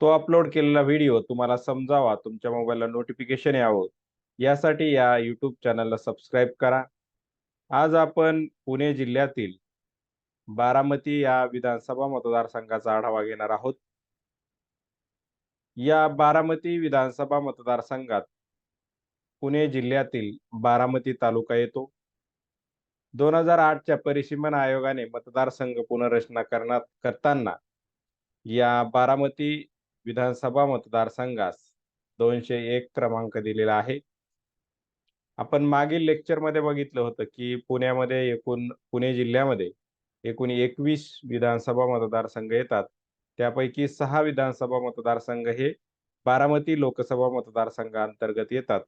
तो अपलोड केलेला व्हिडिओ तुम्हाला समजावा तुमच्या मोबाईलला नोटिफिकेशन यावं. यासाठी या यूट्यूब चॅनलला सबस्क्राईब करा. आज आपण पुणे जिल्ह्यातील बारामती या विधानसभा मतदारसंघाचा आढावा घेणार आहोत. या बारामती विधानसभा मतदारसंघात पुणे जिल्ह्यातील बारामती तालुका येतो. दोन हजार आठच्या परिसीमन आयोगाने मतदारसंघ पुनर्रचना करण्यात करताना या बारामती विधानसभा मतदारसंघास दोनशे एक क्रमांक दिलेला आहे. आपण मागील लेक्चरमध्ये बघितलं होतं की पुण्यामध्ये एकूण पुणे जिल्ह्यामध्ये एकूण एकवीस विधानसभा मतदारसंघ येतात. त्यापैकी सहा विधानसभा मतदारसंघ हे बारामती लोकसभा मतदारसंघाअंतर्गत येतात.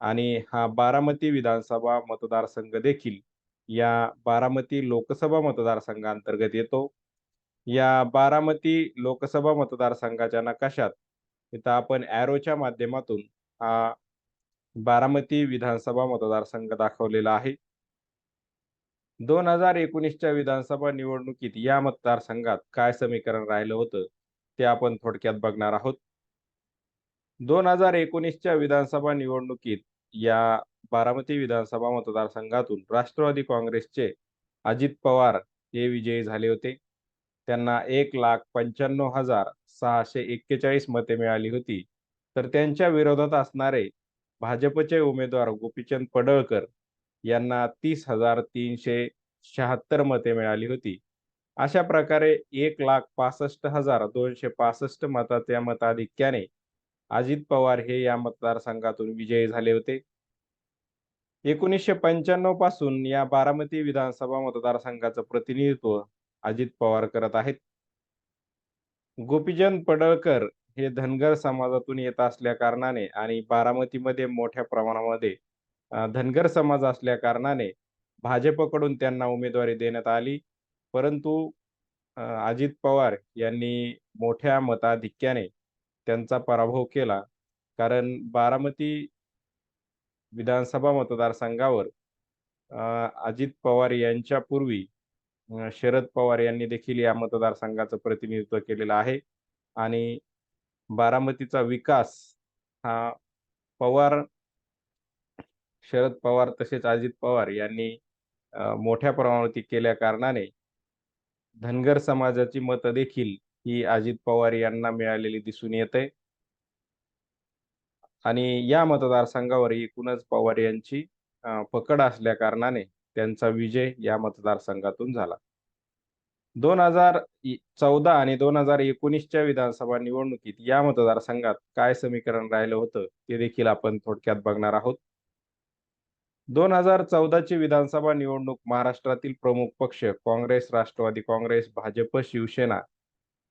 आणि हा बारामती विधानसभा मतदारसंघ देखील या बारामती लोकसभा मतदारसंघाअंतर्गत येतो. या बारामती लोकसभा मतदारसंघाच्या नकाशात इथं आपण ॲरोच्या माध्यमातून हा बारामती विधानसभा मतदारसंघ दाखवलेला आहे. दोन हजार एकोणीसच्या विधानसभा निवडणुकीत या मतदारसंघात काय समीकरण राहिलं होतं ते आपण थोडक्यात बघणार आहोत. दोन हजार एकोणीसच्या विधानसभा निवडणुकीत या बारामती विधानसभा मतदारसंघातून राष्ट्रवादी काँग्रेसचे अजित पवार हे विजयी झाले होते. त्यांना एक लाख पंच्याण्णव हजार सहाशे एक्केचाळीस मते मिळाली होती. तर त्यांच्या विरोधात असणारे भाजपचे उमेदवार गोपीचंद पडळकर यांना तीस हजार तीनशे शहात्तर मते मिळाली होती. अशा प्रकारे एक लाख पासष्ट हजार दोनशे पासष्ट मताच्या मताधिक्याने अजित पवार हे या मतदारसंघातून विजयी झाले होते. एकोणीसशे पंच्याण्णवपासून या बारामती विधानसभा मतदारसंघाचं प्रतिनिधित्व अजित पवार करत आहेत. गोपीचंद पडळकर हे धनगर समाजातून येत असल्या कारणाने आणि बारामतीमध्ये मोठ्या प्रमाणामध्ये धनगर समाज असल्या कारणाने भाजपकडून त्यांना उमेदवारी देण्यात आली. परंतु अजित पवार यांनी मोठ्या मताधिक्याने त्यांचा पराभव केला. कारण बारामती विधानसभा मतदारसंघावर अजित पवार यांच्या पूर्वी शरद पवार यांनी देखील या मतदारसंघाचं प्रतिनिधित्व केलेलं आहे. आणि बारामतीचा विकास हा पवार शरद पवार तसेच अजित पवार यांनी मोठ्या प्रमाणावरती केल्या कारणाने धनगर समाजाची मतं देखील ही अजित पवार यांना मिळालेली दिसून येते. आणि या मतदारसंघावर एकूणच पवार यांची पकड असल्या कारणाने त्यांचा विजय या मतदारसंघातून झाला. दोन हजार चौदा आणि दोन हजार एकोणीसच्या विधानसभा निवडणुकीत या मतदारसंघात काय समीकरण राहिलं होतं ते देखील आपण थोडक्यात बघणार आहोत. दोन हजार चौदाची विधानसभा निवडणूक महाराष्ट्रातील प्रमुख पक्ष काँग्रेस राष्ट्रवादी काँग्रेस भाजप शिवसेना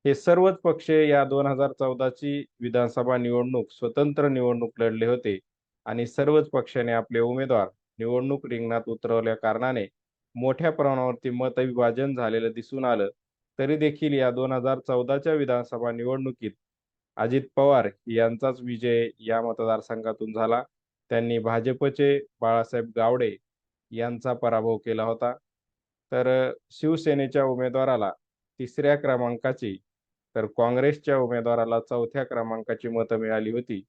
हे सर्वच पक्ष या दोन हजार चौदाची विधानसभा निवडणूक स्वतंत्र निवडणूक लढले होते आणि सर्वच पक्षाने आपले उमेदवार निवडणूक रिंगणात उतरवल्या कारणाने मोठ्या प्रमाणावरती मतविभाजन झालेलं दिसून आलं. तरी देखील या दोन हजार चौदाच्या विधानसभा निवडणुकीत अजित पवार यांचाच विजय या मतदारसंघातून झाला. त्यांनी भाजपचे बाळासाहेब गावडे यांचा पराभव केला होता. तर शिवसेनेच्या उमेदवाराला तिसऱ्या क्रमांकाची तर काँग्रेसच्या उमेदवाराला चौथ्या क्रमांकाची मतं मिळाली होती.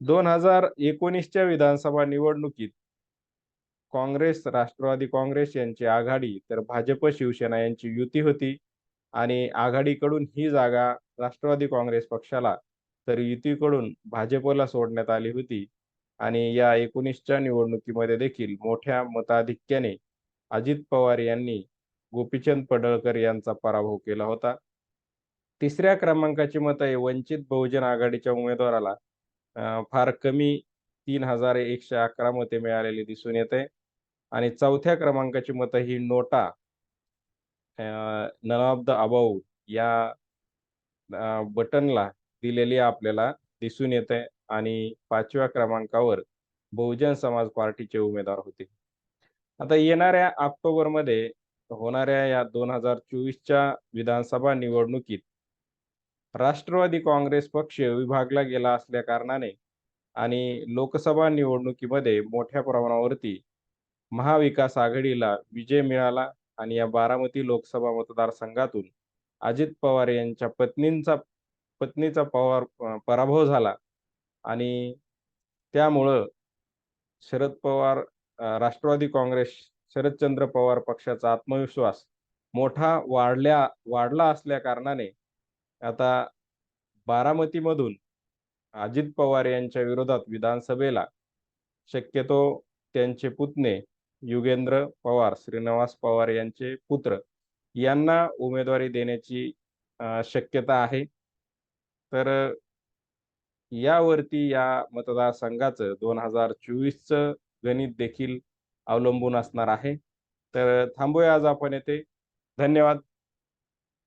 दोन हजार एकोणीसच्या विधानसभा निवडणुकीत काँग्रेस राष्ट्रवादी काँग्रेस यांची आघाडी तर भाजप शिवसेना यांची युती होती. आणि आघाडीकडून ही जागा राष्ट्रवादी काँग्रेस पक्षाला तर युतीकडून भाजपला सोडण्यात आली होती. आणि या एकोणीसच्या निवडणुकीमध्ये देखील मोठ्या मताधिक्याने अजित पवार यांनी गोपीचंद पडळकर यांचा पराभव केला होता. तिसऱ्या क्रमांकाची मतं वंचित बहुजन आघाडीच्या उमेदवाराला फार कमी तीन हजार एकशे अकरा मते मिळालेली दिसून येते. आणि चौथ्या क्रमांकाची मतं ही नोटा नन ऑफ द अबाऊ या बटनला दिलेली आपल्याला दिसून येते. आणि पाचव्या क्रमांकावर बहुजन समाज पार्टीचे उमेदवार होते. आता येणाऱ्या ऑक्टोबरमध्ये होणाऱ्या या दोन हजार चोवीसच्या विधानसभा निवडणुकीत राष्ट्रवादी काँग्रेस पक्ष विभागला गेला असल्या कारणाने आणि लोकसभा निवडणुकीमध्ये मोठ्या प्रमाणावरती महाविकास आघाडीला विजय मिळाला आणि या बारामती लोकसभा मतदारसंघातून अजित पवार यांच्या पत्नींचा पत्नीचा पवार पराभव झाला. आणि त्यामुळं शरद पवार राष्ट्रवादी काँग्रेस शरदचंद्र पवार पक्षाचा आत्मविश्वास मोठा वाढल्या वाढला असल्या कारणाने आता बारामतीमधून अजित पवार यांच्या विरोधात विधानसभेला शक्यतो त्यांचे पुतणे युगेंद्र पवार श्रीनिवास पवार यांचे पुत्र यांना उमेदवारी देण्याची शक्यता आहे. तर यावरती या मतदारसंघाचं दोन हजार चोवीसचं गणित देखील अवलंबून असणार आहे. तर थांबूया आज आपण येथे. धन्यवाद.